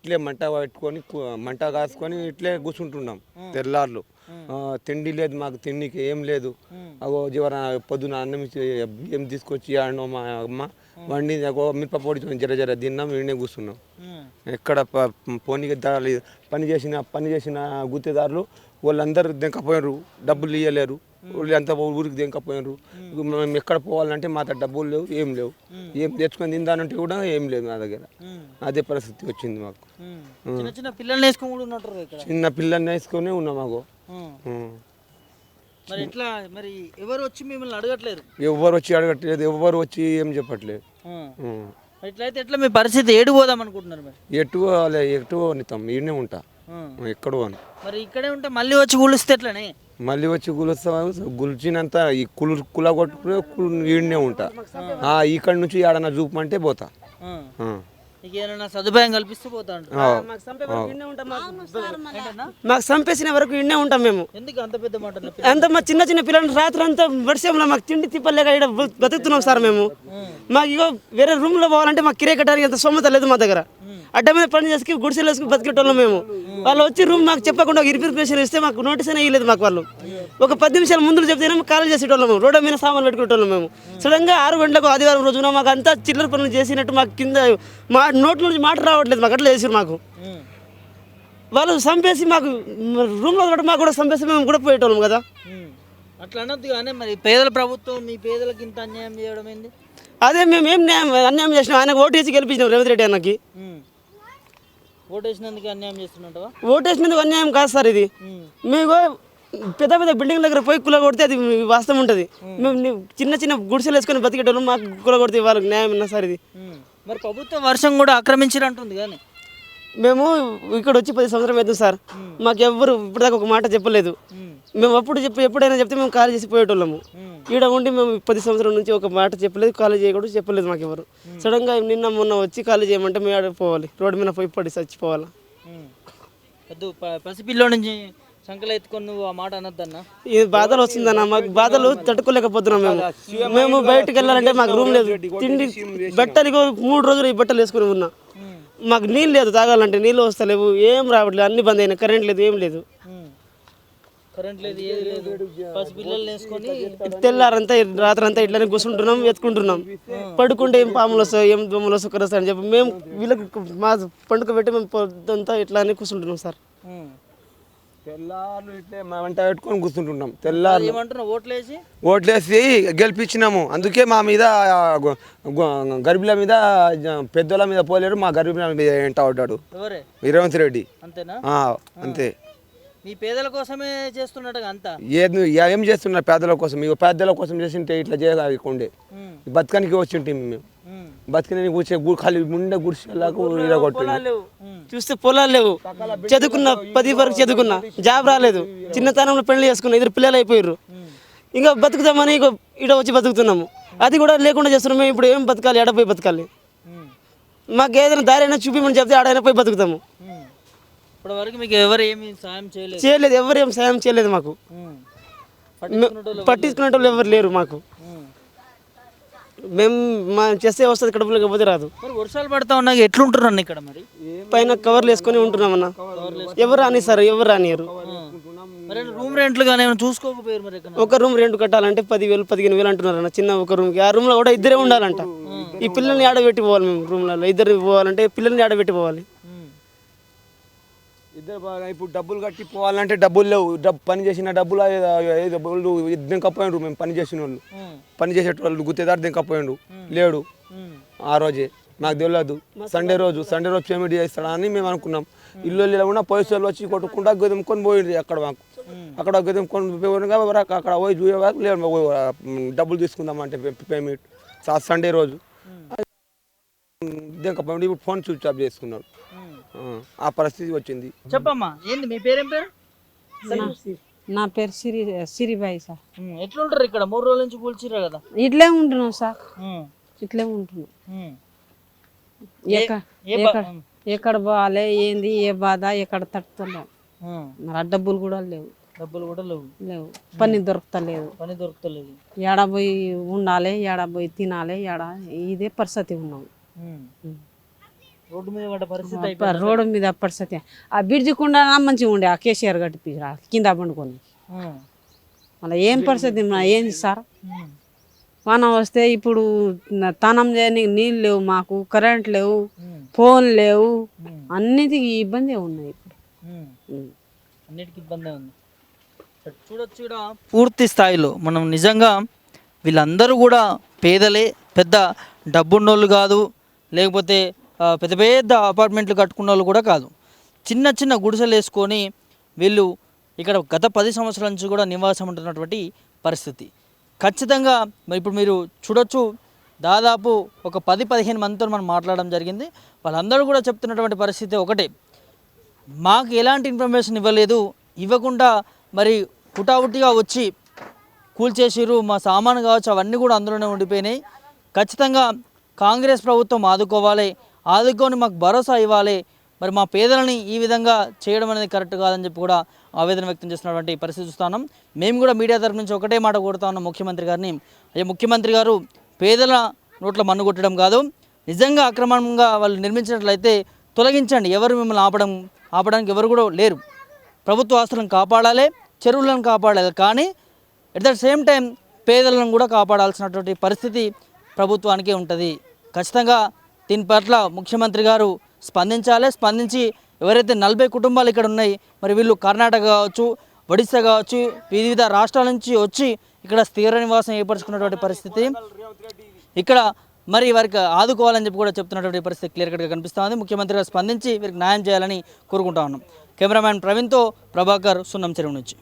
ఇట్లే మంట పెట్టుకొని మంట కాసుకొని ఇట్లే కూర్చుంటున్నాం తెల్లార్లు. తిండి లేదు మాకు తిండికి ఏం లేదు. అగో జీవన పొద్దున అన్నం ఇచ్చి తీసుకొచ్చి ఆడనో మా అమ్మ? వండి అగో మిరప పొడి జర జర తిన్నాం ఈడనే కూర్చున్నాం ఎక్కడ ప- పోనీకి పని చేసిన పని చేసిన గుత్తేదారులు వాళ్ళందరూ దెంకపోయారు డబ్బులు ఇవ్వలేరు వాళ్ళంతా ఊరికి దెంకపోయారు మేము. ఎక్కడ పోవాలంటే మా దగ్గర డబ్బులు లేవు ఏం లేవు. ఏం తెచ్చుకొని తిందానంటే కూడా ఏం లేదు నా దగ్గర. అదే పరిస్థితి వచ్చింది మాకు. చిన్న పిల్లల్ని వేసుకొని చిన్న పిల్లల్ని వేసుకొని ఉన్నాం మాకు. మరి ఎట్లా మరి ఎవరు వచ్చి మిమ్మల్ని అడగట్లేరు వచ్చి అడగట్లేదు ఎవ్వరు వచ్చి ఏం చెప్పట్లేదు. ఇట్లయితే ఎట్లా మీ పరిస్థితి? ఏడు పోదాం అనుకుంటున్నారు మరి. ఎటు ఎటు పోనిస్తాం ఈడనే ఉంటా. ఎక్కడ మరి ఇక్కడే ఉంటే మళ్ళీ వచ్చి కూలిస్తే ఎట్లనే? మళ్ళీ వచ్చి గులుస్తా గుల్చినంత ఈ కులు కుల కొట్టుకునే కులు ఈడనే ఉంటా. ఆ, ఇక్కడ నుంచి ఏడన్నా చూపమంటే పోతా. ఏమైనా సదుపాయం కల్పిస్తే పోతా. మాకు చంపే వరకు ఇన్నే ఉంటాం మాకు. ఏంటన్నా? మాకు చంపేసిన వరకు ఇన్నే ఉంటాం మేము. ఎందుకు అంత పెద్ద మాట అన్న? అంత మా చిన్న చిన్న పిల్లలు రాత్రి అంతా వర్షంలో మాకు తిండి తిప్పలేక ఇక్కడ బతుకుతున్నాం సార్ మేము. మాకు ఇగో వేరే రూమ్లో పోవాలంటే మాకు కిరే కట్టడానికి అంత సొమ్మత లేదు మా దగ్గర. అడ్డ మీద పని చేసుకుని గుడిసెలు వేసుకుని బతికేటోళ్ళం మేము. వాళ్ళు వచ్చి రూమ్ మాకు చెప్పకుండా ఒక ఇరిపిరిపేషన్ ఇస్తే మాకు నోటీస్ అయినా ఇవ్వలేదు మాకు వాళ్ళు. ఒక పది నిమిషాలు ముందు చెప్తేనే కాల్ చేసేటోళ్ళము రోడ్డు మీద సామాన్లు పెట్టుకునేటోళ్ళం మేము. సడన్గా ఆరు గంటలకు ఆదివారం రోజున మాకు అంతా చిల్లర పనులు చేసినట్టు మాకు కింద మా నోట్ల నుంచి మాట రావట్లేదు. మాకు అట్లా చేసారు మాకు. వాళ్ళు చంపేసి మాకు రూమ్లో కూడా మాకు కూడా చంపేసి మేము కూడా పోయేటోళ్ళం కదా. అట్లా అనొద్దు కానీ మరి పేదల ప్రభుత్వం మీ పేదలకు ఇంత అన్యాయం చేయడం ఏంది? అదే మేము ఏం న్యాయం అన్యాయం చేసినాం. ఆయనకు ఓటేసి గెలిపించినాం రేవంత్ రెడ్డి అన్నకి. ఓటేసినందుకు అన్యాయం చేస్తున్నట్టువా ఓటేసినందుకు అన్యాయం కాదు సార్ ఇది. మీకు పెద్ద పెద్ద బిల్డింగ్ దగ్గర పోయి కుల కొడితే అది వాస్తవం ఉంటుంది. మేము చిన్న చిన్న గుడిసెలు వేసుకొని బతికేటోళ్ళం మాకు కుల కొడితే వాళ్ళకి న్యాయం ఉన్నా సార్ ఇది. మరి ప్రభుత్వ వర్షం కూడా ఆక్రమించినట్టుంది కానీ మేము ఇక్కడ వచ్చి పది సంవత్సరం అవుతుంది సార్. మాకు ఎవ్వరు ఇప్పటిదాకా ఒక మాట చెప్పలేదు. మేము అప్పుడు చెప్పి ఎప్పుడైనా చెప్తే మేము కాల్ చేసి పోయేటోళ్ళము. ఈడ ఉండి మేము పది సంవత్సరం నుంచి ఒక మాట చెప్పలేదు కాలేజ్ చేయకూడదు చెప్పలేదు మాకు ఎవరు. సడన్గా నిన్న మొన్న వచ్చి కాలేజ్ చేయమంటే మేము ఆడ పోవాలి. రోడ్డు మీద పోయి పడి చచ్చిపోవాలా. పసిపిల్లో నుంచి సంకలు ఎత్తుకొని నువ్వు ఆ మాట అనొద్దన్నా. ఈ బాధలు వస్తుందన్న మాకు బాధలు తట్టుకోలేకపోతున్నాం మేము. మేము బయటకు వెళ్ళాలంటే మాకు రూమ్ లేదు. తిండి బట్టలు మూడు రోజులు ఈ బట్టలు వేసుకుని ఉన్నా. మాకు నీళ్ళు లేదు తాగాలంటే నీళ్ళు వస్తలేవు ఏం రావట్లేదు అన్ని బంద్ అయినా కరెంట్ లేదు ఏం లేదు. కరెంట్ లేదు ఏది లేదు. పసిపిల్లలు వేసుకొని తెల్లారంతా రాత్రంతా ఇట్లనే కూర్చుంటున్నాం ఎత్తుకుంటున్నాం పడుకుంటే ఏం పాములు వస్తాయి ఏం దోమలు వస్తాయి అని చెప్పి మేము వీళ్ళకి మా పండుగ పెట్టి మేము పొద్దంతా ఇట్లానే కూర్చుంటున్నాం సార్. తెల్లార్లు ఇట్లే మా వెంట పెట్టుకొని కూర్చుంటున్నాం. ఏమంటున్నావు? ఓట్లేసి? ఓట్లేసి గెలిపించినాము. అందుకే మా మీద ఆ, గు- గు- గర్భిల మీద పెద్దోళ్ళ మీద పోలేరు మా గర్భిల మీద ఎంట పడ్డాడు రేవంత్ రెడ్డి. అంతేనా? అంతే. మీ పేదల కోసమే చేస్తున్నట్టుగా అంతా? ఏది ఏం చేస్తున్నారు పేదల కోసం? ఇక పేదల కోసం చేసింటే ఇట్లా చేయకుండే. బతకానికి వచ్చింటే మేము. బతకని కూర్చే ఖాళీ ముండే గుడిసెలకు చూస్తే పొలాలు లేవు. చదువుకున్నా పది వరకు చదువుకున్నా. జాబ్ రాలేదు. చిన్నతనంలో పెళ్ళి చేసుకున్నా ఇద్దరు పిల్లలు అయిపోయారు ఇంకా బతుకుతామని ఇక ఇడ వచ్చి బతుకుతున్నాము. అది కూడా లేకుండా చేస్తున్నాము మేము ఇప్పుడు ఏం బతకాలి? ఎడ పోయి బతకాలి. మాకు ఏదైనా దారి అయినా చూపిమని చెప్తే ఆడైనా పోయి బతుకుతాము. ఇప్పటి వరకు మీకు ఎవరు ఏమి సాయం చేయలేదు. చేయలేదు ఎవరు ఏం సాయం చేయలేదు మాకు. ఉమ్. మే- పట్టించుకునే వాళ్ళు ఎవరు లేరు మాకు. మేము మా చేస్తే వస్తుంది కడుపులో లేకపోతే రాదు. మరి వర్షాలు పడతా ఉన్నాయి ఎట్లుంటున్నాను ఇక్కడ మరి? పైన కవర్లు వేసుకొని ఉంటున్నామన్న. ఎవరు రాని సార్ ఎవరు రానియరు మరి రూమ్ రెంట్లు కానీ ఏమైనా చూసుకోకపోయారు మరి ఒక రూమ్ రెంట్ కట్టాలంటే పదివేలు పదిహేను వేలు అంటున్నారు అన్న చిన్న ఒక రూమ్కి. ఆ రూమ్లో కూడా ఇద్దరే ఉండాలంట. ఈ పిల్లల్ని ఆడబెట్టి పోవాలి మేము రూమ్లలో. ఇద్దరు పోవాలంటే పిల్లల్ని ఆడబెట్టి పోవాలి. ఇద్దరు బాగా ఇప్పుడు డబ్బులు కట్టి పోవాలంటే డబ్బులు లేవు. డబ్బు పని చేసిన డబ్బులు డబ్బులు దింకపోయినరు మేము పని చేసిన వాళ్ళు. పని చేసేటోళ్ళు గుత్తేదారు దింకపోయిండు లేడు. ఉమ్. ఆ రోజే. నాకు తెలియదు సండే రోజు సండే రోజు పేమెంట్ చేస్తాడా అని మేము అనుకున్నాం. ఇల్లు లేకుండా పోలీసు వాళ్ళు వచ్చి కొట్టుకుంటా గదిముకొని పోయిండ్రు అక్కడ మాకు. అక్కడ గదిముకొని పోయినగా వరకు అక్కడ పోయి చూసే వరకు లేదు డబ్బులు తీసుకుందామంటే పేమెంట్. సండే రోజు. దింకపోయిండు ఇప్పుడు ఫోన్ స్విచ్ ఆఫ్ చేసుకున్నాడు. ఆ, పరిస్థితి వచ్చింది. చెప్పమ్మా ఏంది మీ పేరేం పేరు? నా పేరు సిరి సిరిబాయి సార్. ఉమ్. ఎట్లుంటారు ఇక్కడ? మూడు రోజుల నుంచి కూల్చిర్రు కదా? ఇట్లే ఉంటున్నాం సార్. ఇట్లే ఉంటున్నాం. ఎక్కడ పోవాలి ఏంది ఏ బాధ ఎక్కడ తట్టుతున్నాం. మరి డబ్బులు కూడా లేవు. డబ్బులు కూడా లేవు. లేవు. పని దొరుకుతలేదు. పని దొరుకుతలేదు. ఏడ పోయి ఉండాలి ఏడ పోయి తినాలి ఏడ ఇదే పరిస్థితి ఉన్నాం. రోడ్డు మీద పడ్డ పరిస్థితి అప్ప అయిపోయింది రోడ్డు మీద పరిస్థితి ఆ బిడ్జి కుండా మంచిగా ఉండే ఆ కేసీఆర్ గట్టి కింద పండుకొని. మళ్ళీ ఏం పరిస్థితి మన ఏంది సార్. వాన వస్తే ఇప్పుడు తనం చేయడానికి నీళ్ళు లేవు మాకు కరెంట్ లేవు. ఫోన్ లేవు. అన్నిటికీ ఇబ్బంది ఉన్నాయి ఇప్పుడు. అన్నిటికీ ఇబ్బంది ఉంది చూడొచ్చు కూడా పూర్తి స్థాయిలో మనం నిజంగా వీళ్ళందరూ కూడా పేదలే పెద్ద డబ్బున్నోళ్ళు కాదు లేకపోతే పెద్ద పెద్ద అపార్ట్మెంట్లు కట్టుకున్న వాళ్ళు కూడా కాదు. చిన్న చిన్న గుడిసెలు వేసుకొని వీళ్ళు ఇక్కడ గత పది సంవత్సరాల నుంచి కూడా నివాసం ఉంటున్నటువంటి పరిస్థితి. ఖచ్చితంగా మరి ఇప్పుడు మీరు చూడొచ్చు దాదాపు ఒక పది పదిహేను మందితో మనం మాట్లాడడం జరిగింది. వాళ్ళందరూ కూడా చెప్తున్నటువంటి పరిస్థితి ఒకటే. మాకు ఎలాంటి ఇన్ఫర్మేషన్ ఇవ్వలేదు. ఇవ్వకుండా మరి హుటాహుటిగా వచ్చి కూల్చేసిరు మా సామాను కావచ్చు అవన్నీ కూడా అందులోనే ఉండిపోయినాయి. ఖచ్చితంగా కాంగ్రెస్ ప్రభుత్వం ఆదుకోవాలి. ఆదుకొని మాకు భరోసా ఇవ్వాలి. మరి మా పేదలని ఈ విధంగా చేయడం అనేది కరెక్ట్ కాదని చెప్పి కూడా ఆవేదన వ్యక్తం చేస్తున్నటువంటి పరిస్థితి చూస్తున్నాం మేము కూడా మీడియా తరఫు నుంచి ఒకటే మాట కోరుతా ఉన్నాం ముఖ్యమంత్రి గారిని. అయ్యే ముఖ్యమంత్రి గారు పేదల నోట్ల మన్ను కొట్టడం కాదు. నిజంగా అక్రమంగా వాళ్ళు నిర్మించినట్లయితే తొలగించండి. ఎవరు మిమ్మల్ని ఆపడం ఆపడానికి ఎవరు కూడా లేరు. ప్రభుత్వ ఆస్తులను కాపాడాలి చెరువులను కాపాడాలి. కానీ ఎట్ ద సేమ్ టైం పేదలను కూడా కాపాడాల్సినటువంటి పరిస్థితి ప్రభుత్వానికే ఉంటుంది. ఖచ్చితంగా దీని పట్ల ముఖ్యమంత్రి గారు స్పందించాలి. స్పందించి ఎవరైతే నలభై కుటుంబాలు ఇక్కడ ఉన్నాయి మరి వీళ్ళు కర్ణాటక కావచ్చు ఒడిశా కావచ్చు వివిధ రాష్ట్రాల నుంచి వచ్చి ఇక్కడ స్థిర నివాసం ఏర్పరచుకున్నటువంటి పరిస్థితి. ఇక్కడ మరి వారికి ఆదుకోవాలని చెప్పి కూడా చెప్తున్నటువంటి పరిస్థితి క్లియర్ కట్గా కనిపిస్తుంది. ముఖ్యమంత్రి గారు స్పందించి వీరికి న్యాయం చేయాలని కోరుకుంటా ఉన్నాం. కెమెరామ్యాన్ ప్రవీణ్తో ప్రభాకర్ సున్నం చెరువు నుంచి.